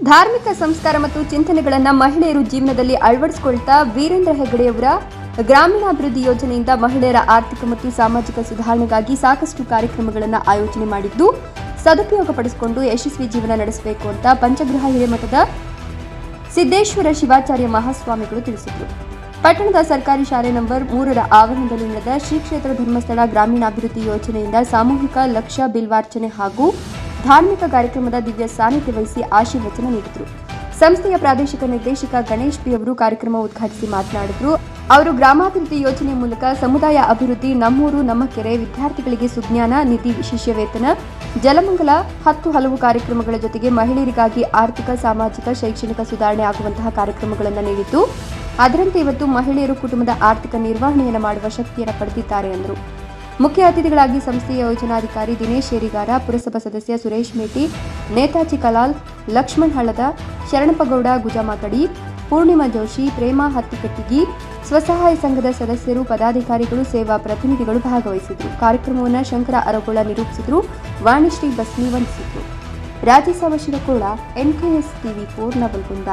ಧಾರ್ಮಿಕ ಸಂಸ್ಕಾರ ಮತ್ತು ಚಿಂತನೆಗಳನ್ನು ಮಹಿಳೆಯರು ಜೀವನದಲ್ಲಿ ಅಳವಡಿಸಿಕೊಳ್ತಾ ವೀರೇಂದ್ರ ಹೆಗ್ಗಡೆಯವರ ಗ್ರಾಮೀಣಾಭಿವೃದ್ಧಿ ಯೋಜನೆಯಿಂದ ಮಹಿಳೆಯರ ಆರ್ಥಿಕ ಮತ್ತು ಸಾಮಾಜಿಕ ಸುಧಾರಣೆಗಾಗಿ ಸಾಕಷ್ಟು ಕಾರ್ಯಕ್ರಮಗಳನ್ನು ಆಯೋಜನೆ ಮಾಡಿದ್ದು, ಸದುಪಯೋಗಪಡಿಸಿಕೊಂಡು ಯಶಸ್ವಿ ಜೀವನ ನಡೆಸಬೇಕು ಅಂತ ಪಂಚಗೃಹ ಹಿರೇಮಠದ ಸಿದ್ದೇಶ್ವರ ಶಿವಾಚಾರ್ಯ ಮಹಾಸ್ವಾಮಿಗಳು ತಿಳಿಸಿದರು. ಪಟ್ಟಣದ ಸರ್ಕಾರಿ ಶಾಲೆ ನಂಬರ್ ಮೂರರ ಆವರಣದಲ್ಲಿ ನಡೆದ ಶ್ರೀ ಕ್ಷೇತ್ರ ಧರ್ಮಸ್ಥಳ ಗ್ರಾಮೀಣಾಭಿವೃದ್ಧಿ ಯೋಜನೆಯಿಂದ ಸಾಮೂಹಿಕ ಲಕ್ಷ ಬಿಲ್ವಾರ್ಚನೆ ಹಾಗೂ ಧಾರ್ಮಿಕ ಕಾರ್ಯಕ್ರಮದ ದಿವ್ಯ ಸಾನ್ನಿಧ್ಯ ವಹಿಸಿ ಆಶೀರ್ವಚನ ನೀಡಿದರು. ಸಂಸ್ಥೆಯ ಪ್ರಾದೇಶಿಕ ನಿರ್ದೇಶಕ ಗಣೇಶ್ ಪಿ ಅವರು ಕಾರ್ಯಕ್ರಮ ಉದ್ಘಾಟಿಸಿ ಮಾತನಾಡಿದರು. ಅವರು ಗ್ರಾಮಾಭಿವೃದ್ಧಿ ಯೋಜನೆ ಮೂಲಕ ಸಮುದಾಯ ಅಭಿವೃದ್ಧಿ ನಮ್ಮೂರು, ನಮ್ಮ ಕೆರೆ ವಿದ್ಯಾರ್ಥಿಗಳಿಗೆ ಸುಜ್ಞಾನ, ನಿಧಿ ವಿಶೇಷ ವೇತನ, ಜಲಮಂಗಲ, ಹತ್ತು ಹಲವು ಕಾರ್ಯಕ್ರಮಗಳ ಜೊತೆಗೆ ಮಹಿಳೆಯರಿಗಾಗಿ ಆರ್ಥಿಕ, ಸಾಮಾಜಿಕ, ಶೈಕ್ಷಣಿಕ ಸುಧಾರಣೆ ಆಗುವಂತಹ ಕಾರ್ಯಕ್ರಮಗಳನ್ನು ನೀಡಿದ್ದು. ಅದರಂತೆ ಇವತ್ತು ಮಹಿಳೆಯರು ಕುಟುಂಬದ ಆರ್ಥಿಕ ನಿರ್ವಹಣೆಯನ್ನು ಮಾಡುವ ಶಕ್ತಿಯನ್ನು ಪಡೆದಿದ್ದಾರೆ ಎಂದರು. ಮುಖ್ಯ ಅತಿಥಿಗಳಾಗಿ ಸಂಸ್ಥೆಯ ಯೋಜನಾಧಿಕಾರಿ ದಿನೇಶ್ ಶೇರಿಗಾರ, ಪುರಸಭಾ ಸದಸ್ಯ ಸುರೇಶ್ ಮೇಟಿ, ನೇತಾಜಿ ಕಲಾಲ್, ಲಕ್ಷ್ಮಣ್ ಹಳದ ಶರಣಪ್ಪಗೌಡ ಗುಜಮಾತಡಿ ಪೂರ್ಣಿಮಾ ಜೋಶಿ, ಪ್ರೇಮಾ ಹತ್ತಿಕಟ್ಟಿಗಿ, ಸ್ವಸಹಾಯ ಸಂಘದ ಸದಸ್ಯರು, ಪದಾಧಿಕಾರಿಗಳು, ಸೇವಾ ಪ್ರತಿನಿಧಿಗಳು ಭಾಗವಹಿಸಿದರು. ಕಾರ್ಯಕ್ರಮವನ್ನು ಶಂಕರ ಅರಗೋಳ ನಿರೂಪಿಸಿದರು, ವಾಣಿಶ್ರೀ ಬಸ್ನಿ ವಂದಿಸಿದರು. ರಾಜೇಶವ ಶಿರಕೋಳ ಎನ್ಕೆಎಸ್ ಟಿವಿ ನವಲ್ಗುಂದ.